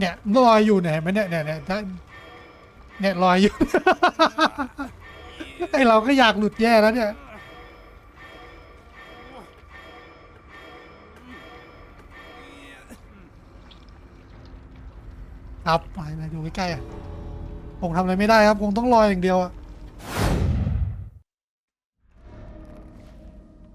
เนี่ยลอยอยู่เนี่ยเห็นไหมเนี่ยเนี่ยเนี่ยเนี่ยลอยอยู่ ไอเราก็อยากหลุดแย่แล้วเนี่ย ครับไปไปดูใกล้ๆอะผมทำอะไรไม่ได้ครับ คงต้องรอยอย่างเดียวอะ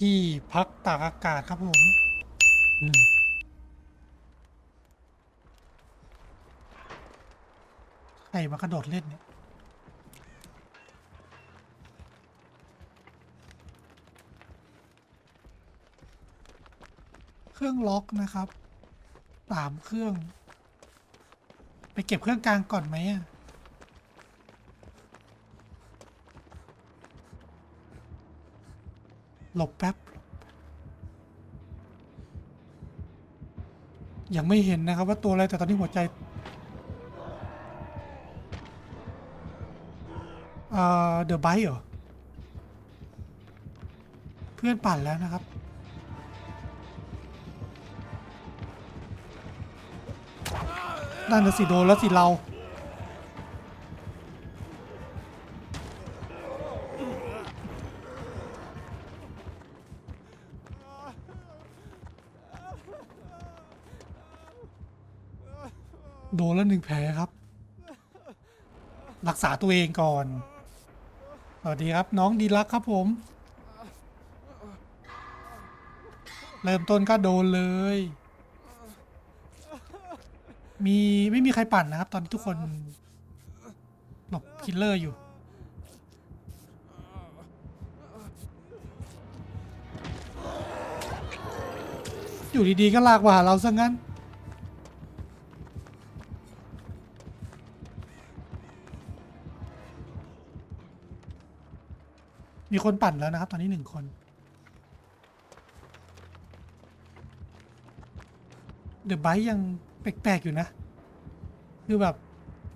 ที่พักตากอากาศครับผม อืมใค รมากระโดดเล่นเนี่ยเครื่องล็อกนะครับสามเครื่อง ไปเก็บเครื่องกลางก่อนไหมอะหลบแป๊บ ยังไม่เห็นนะครับว่าตัวอะไรแต่ตอนนี้หัวใจ เอ่อเดอะไบเหรอ เพื่อนปั่นแล้วนะครับ นั่นน่ะสิโดนแล้วสิเราโดนแล้วหนึ่งแผลครับ รักษาตัวเองก่อน วัสดีครับ น้องดีลักครับผม เริ่มต้นก็โดนเลย มีไม่มีใครปั่นนะครับ ตอนนี้ทุกคนหลบคิลเลอร์อยู่ อยู่ดีๆก็ลากมาหาเราซะงั้น มีคนปั่นแล้วนะครับ ตอนนี้หนึ่งคน เดอะไบยังแปลกๆอยู่นะ คือแบบ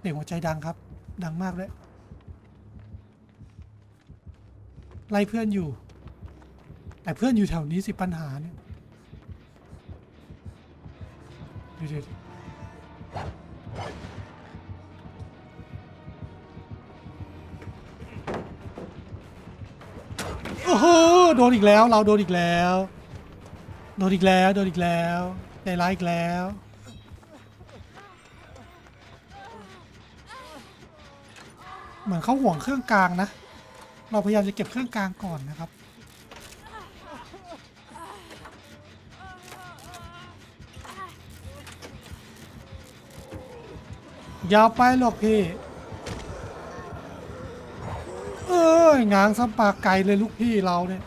เด็กหัวใจดังครับ ดังมากเลยไล่เพื่อนอยู่ แต่เพื่อนอยู่แถวนี้สิปัญหาเนี่ยเดี๋ยว โดนอีกแล้ว เราโดนอีกแล้ว โดนอีกแล้ว โดนอีกแล้วใจร้ายอีกแล้ว เหมือนเขาห่วงเครื่องกลางนะ เราพยายามจะเก็บเครื่องกลางก่อนนะครับ ยาวไปหรอกพี่ เอ้ยงางซ้ำปากไก่เลยลูกพี่เราเนี่ย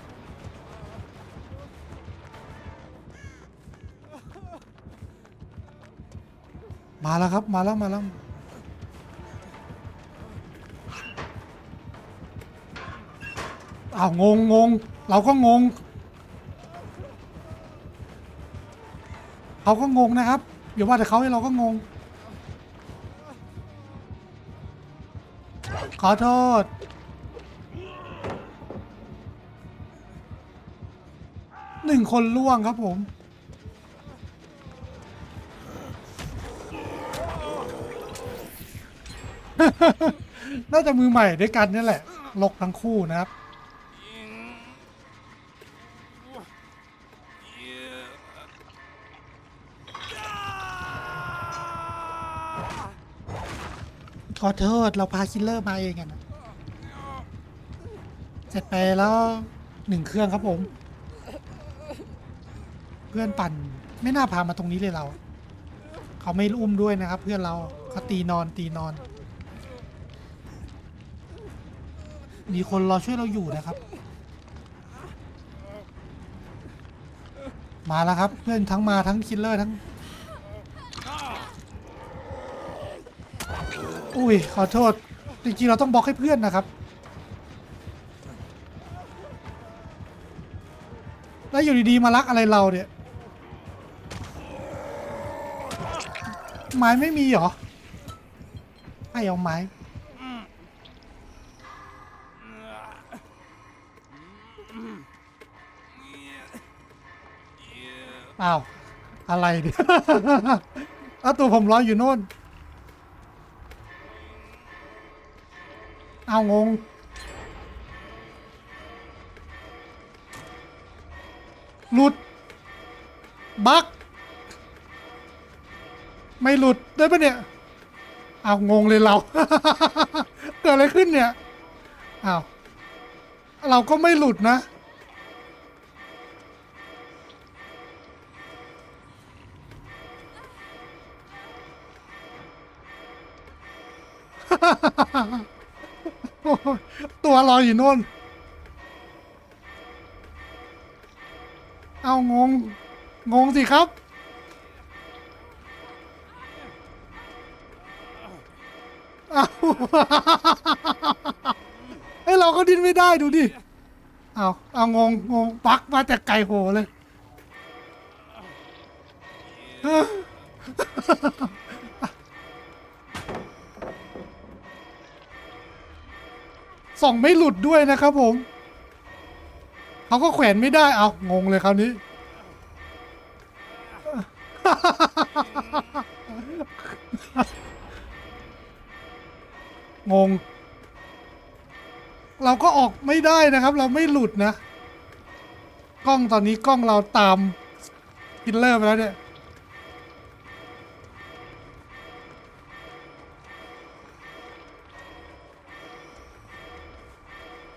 มาแล้วครับมาแล้วมาแล้วอ้าวงงงงเราก็งงเขาก็งงนะครับอย่าว่าแต่เขาให้เราก็งง ขอโทษหนึ่งคนล่วงครับผม น่าจะมือใหม่ด้วยกันนี่แหละลกทั้งคู่นะครับ ขอโทษเราพาคิลเลอร์มาเองอะนะเสร็จไปแล้วหนึ่งเครื่องครับผม เพื่อนปั่นไม่น่าพามาตรงนี้เลยเรา เขาไม่อุ้มด้วยนะครับ เพื่อนเราเขาตีนอนตีนอน มีคนรอช่วยเราอยู่นะครับ มาแล้วครับ เพื่อนทั้งมาทั้งคิลเลอร์ทั้ง อุ้ยขอโทษ จริงๆเราต้องบล็อกให้เพื่อนนะครับ แล้วอยู่ดีๆมารักอะไรเราเนี่ยไม้ไม่มีเหรอให้เอาไม้ อ้าว อะไรเนี่ยเอาตัวผมรอยอยู่โน่นเอางง หลุด บัก ไม่หลุดได้ปะเนี่ยเอางงเลยเรา เกิดอะไรขึ้นเนี่ยอ้าวเราก็ไม่หลุดนะ ตัวลอยอยู่โน่น เอางง งงสิครับ เอาเฮ้เราก็ดิ้นไม่ได้ดูดิ เอาเอางง งงปักมาแต่ไก่โหเลย ส่องไม่หลุดด้วยนะครับผมเขาก็แขวนไม่ได้เอางงเลยคราวนี้ งง เราก็ออกไม่ได้นะครับ เราไม่หลุดนะ กล้องตอนนี้กล้องเราตามคิลเลอร์ไปแล้วเนี่ย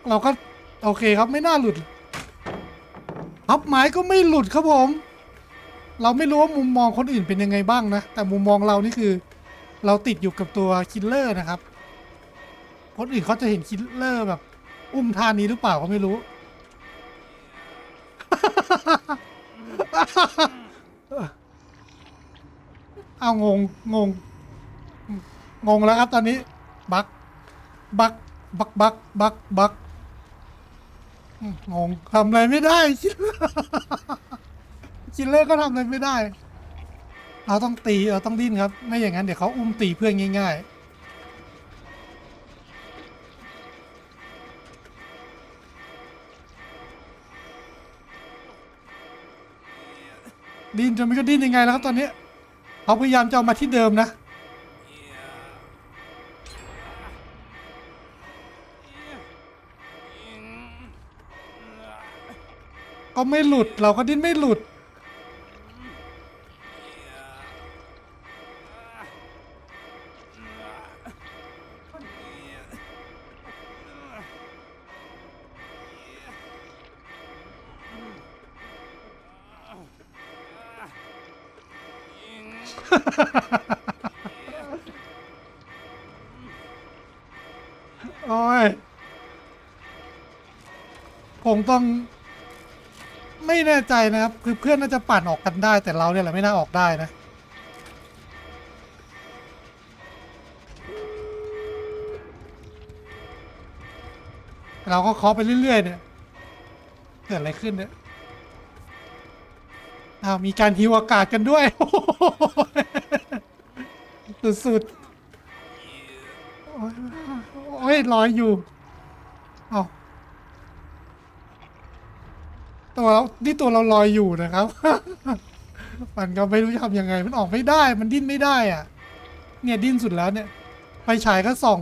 เราก็โอเคครับไม่น่าหลุดพับไม้ก็ไม่หลุดครับผม เราไม่รู้ว่ามุมมองคนอื่นเป็นยังไงบ้างนะ แต่มุมมองเรานี่คือ เราติดอยู่กับตัวคิลเลอร์นะครับ คนอื่นเขาจะเห็นคิลเลอร์แบบ อุ้มท่านี้หรือเปล่าก็ไม่รู้ เอางงงง งงแล้วครับตอนนี้ บัก บัก บัก บัก บักบัก งงทำอะไรไม่ได้คิลเลอร์คิลเลอร์ก็ทำอะไรไม่ได้ เราต้องตีเราต้องดิ้นครับ ไม่อย่างนั้นเดี๋ยวเขาอุ้มตีเพื่อนง่าย ๆดิ้นจนไม่ก็ดิ้นยังไงแล้วครับตอนนี้เขาพยายามจะเอามาที่เดิมนะ ก็ไม่หลุดเราก็ดิ้นไม่หลุด โอ้ยผมต้อง ไม่แน่ใจนะครับ คือเพื่อนน่าจะปั่นออกกันได้ แต่เราเนี่ยแหละไม่น่าออกได้นะ เราก็เคาะไปเรื่อย ๆ เนี่ย เกิดอะไรขึ้นเนี่ยอ้าวมีการฮิวอากาศกันด้วย สุดๆโอ้ยโอ้ยลอยอยู่ เอา ตัวเรานี่ตัวเราลอยอยู่นะครับ มันก็ไม่รู้จะทำยังไง มันออกไม่ได้ มันดิ้นไม่ได้อะ เนี่ยดิ้นสุดแล้วเนี่ยไฟฉายก็ส่อง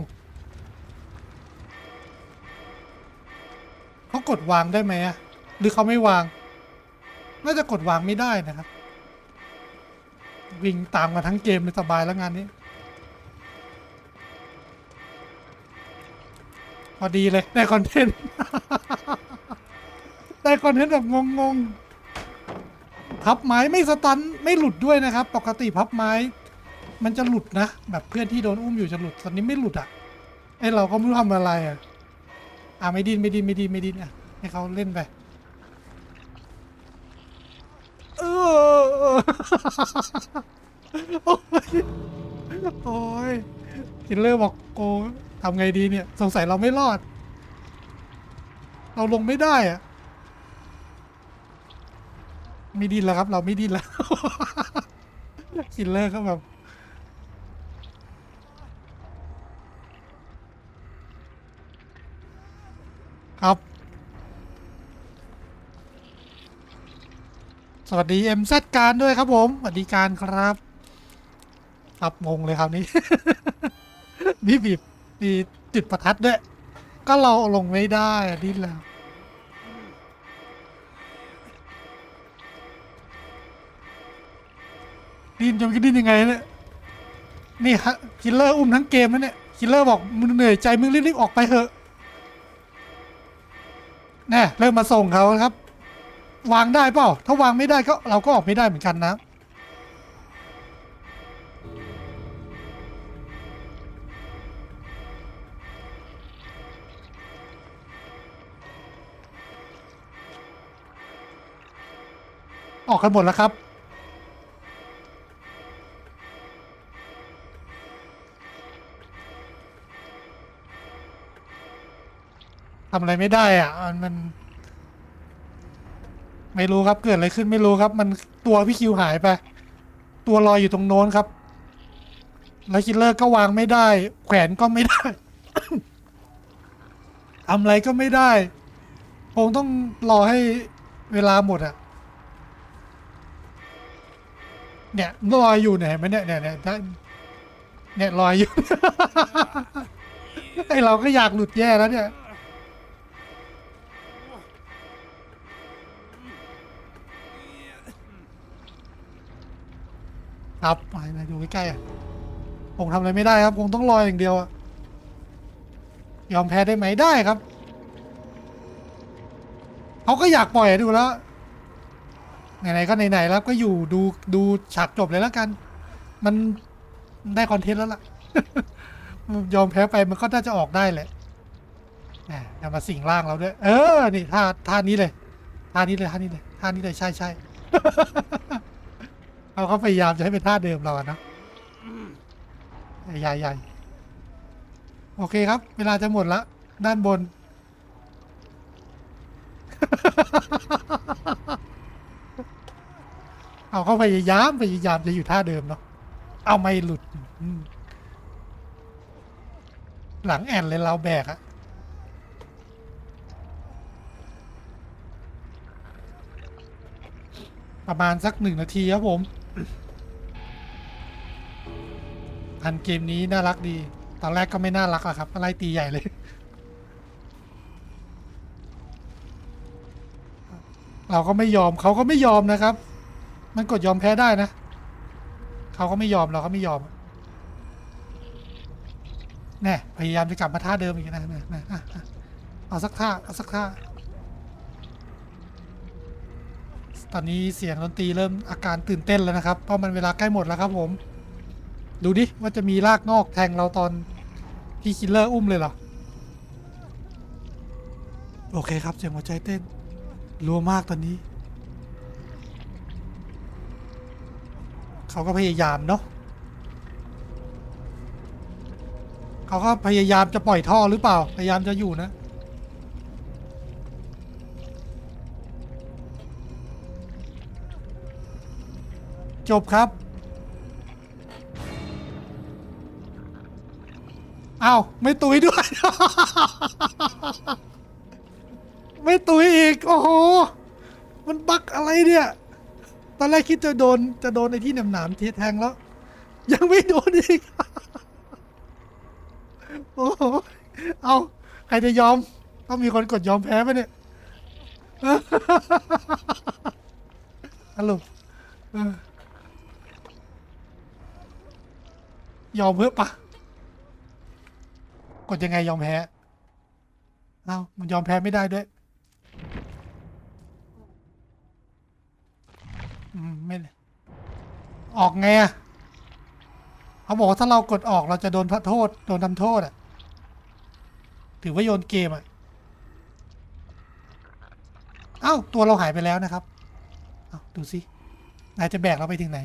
เขากดวางได้ไหมอะหรือเขาไม่วาง น่าจะกดวางไม่ได้นะครับ วิ่งตามกันทั้งเกมเลยสบายแล้วงานนี้ พอดีเลยได้คอนเทนต์ คอนเทนต์แบบงงๆพับไม้ไม่สตันไม่หลุดด้วยนะครับ ปกติพับไม้ มันจะหลุดนะ แบบเพื่อนที่โดนอุ้มอยู่จะหลุดตอนนี้ไม่หลุดอะไอเราก็ไม่รู้ทำอะไรอะอะไม่ดิ้นไม่ดิ้นไม่ดิ้นไม่ดิ้นอะให้เขาเล่นไปเออโอ้ยโอ้ยคินเลอร์บอกโกทำไงดีเนี่ย สงสัยเราไม่รอด เราลงไม่ได้อะ ไม่ดิ้นแล้วครับ เราไม่ดิ้นแล้วคินเลอร์ก็แบบครับ สวัสดีเอ็มซการด้วยครับผม สวัสดีการครับ ครับงงเลยคราวนี้นี่บีบมีจุดประทัดด้วย ก็เราลงไม่ได้อะดิ้นแล้ว ดิ้นจนก็ดิ้นยังไงเนี่ยนี่ฮะคิลเลอร์อุ้มทั้งเกมแล้วเนี่ยคิลเลอร์บอกมึงเหนื่อยใจมึงรีบๆออกไปเถอะแน่เริ่มมาส่งเขาครับ วางได้เปล่าถ้าวางไม่ได้ก็เราก็ออกไม่ได้เหมือนกันนะออกกันหมดแล้วครับำอะไรไม่ได้อะมันมัน ไม่รู้ครับเกิดอะไรขึ้นไม่รู้ครับ มันตัวพี่คิวหายไป ตัวลอยอยู่ตรงโน้นครับ แล้วคิลเลอร์ก็วางไม่ได้ แขวนก็ไม่ได้ ทำอะไรก็ไม่ได้คงต้องรอให้เวลาหมดอะ เนี่ยลอยอยู่เนี่ยเห็นไหมเนี่ยเนี่ยเนี่ยเนี่ยลอยอยู่ ไอเราก็อยากหลุดแย่แล้วเนี่ย ครับไปไปดูใกล้ๆอะผมทำอะไรไม่ได้ครับ คงต้องรออย่างเดียวอะยอมแพ้ได้ไหมได้ครับ เขาก็อยากปล่อยดูแล้วไหนๆก็ไหนๆแล้วก็อยู่ดูดูฉากจบเลยแล้วกัน มันได้คอนเทนต์แล้วล่ะ ยอมแพ้ไปมันก็น่าจะออกได้แหละแหมามาสิงร่างเราด้วย เออ นี่ท่าท่านี้เลย ท่านี้เลยท่านี้เลยท่านี้เลยใช่ใช่ เขาก็พยายามจะให้เป็นท่าเดิมเราอะเนอะใหญ่ใหญ่โอเคครับ เวลาจะหมดละ ด้านบน เอาเขาพยายามพยายามจะอยู่ท่าเดิมเนาะเอาไม่หลุดอืมหลังแอนเลยเราแบกอะประมาณสักหนึ่งนาทีครับผม อันเกมนี้น่ารักดี ตอนแรกก็ไม่น่ารักอะครับอะไรตีใหญ่เลย เราก็ไม่ยอมเขาก็ไม่ยอมนะครับ มันกดยอมแพ้ได้นะเขาก็ไม่ยอมเราก็ไม่ยอมแน่พยายามจะกลับมาท่าเดิมอีกนะนะนะเอาสักท่าเอาสักท่า ตอนนี้เสียงดนตรีเริ่มอาการตื่นเต้นแล้วนะครับ เพราะมันเวลาใกล้หมดแล้วครับผม ดูดิว่าจะมีลากงอกแทงเราตอนที่คิลเลอร์อุ้มเลยเหรอ โอเคครับเสียงหัวใจเต้นรัวมากตอนนี้ เขาก็พยายามเนาะเขาก็พยายามจะปล่อยท่อหรือเปล่า พยายามจะอยู่นะ จบครับอ้าวไม่ตุยด้วย ไม่ตุยอีก โอ้โห มันบักอะไรเนี่ย ตอนแรกคิดจะโดนจะโดนไอ้ที่หนามหนามๆทีแทงแล้ว ยังไม่โดนอีก โอ้โห เอาใครจะยอม ต้องมีคนกดยอมแพ้ไปเนี่ยฮัลโหลเออ ยอมเพื่อปะกดยังไงยอมแพ้เอ้ามันยอมแพ้ไม่ได้ด้วยอืมไม่ออกไงอะเขาบอกว่าถ้าเรากดออกเราจะโดนโทษ โดนทำโทษอะถือว่าโยนเกมอะเอ้าตัวเราหายไปแล้วนะครับ เอ้าดูสินายจะแบกเราไปถึงไหน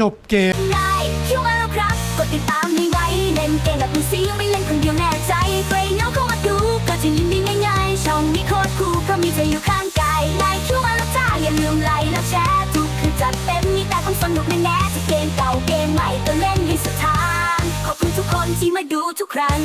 จบเกมไลค์คิวมาแล้วครับ กดติดตามนี่ไว้เล่นเกมแบบมือซีไม่เล่นคนเดียวแน่ใจเฟรนเนาเข้ามาดูก็จะยินดีง่ายๆ ช่องนี้โคตรคูลเพราะมีเธออยู่ข้างกายไลค์คิวมาแล้วจ้าอย่าลืมไลค์แล้วแชร์ทุกคือจัดเต็มมีแต่ความสนุกแน่ๆจะเกมเก่าเกมใหม่ก็เล่นให้สุดทางขอบคุณทุกคนที่มาดูทุกครั้ง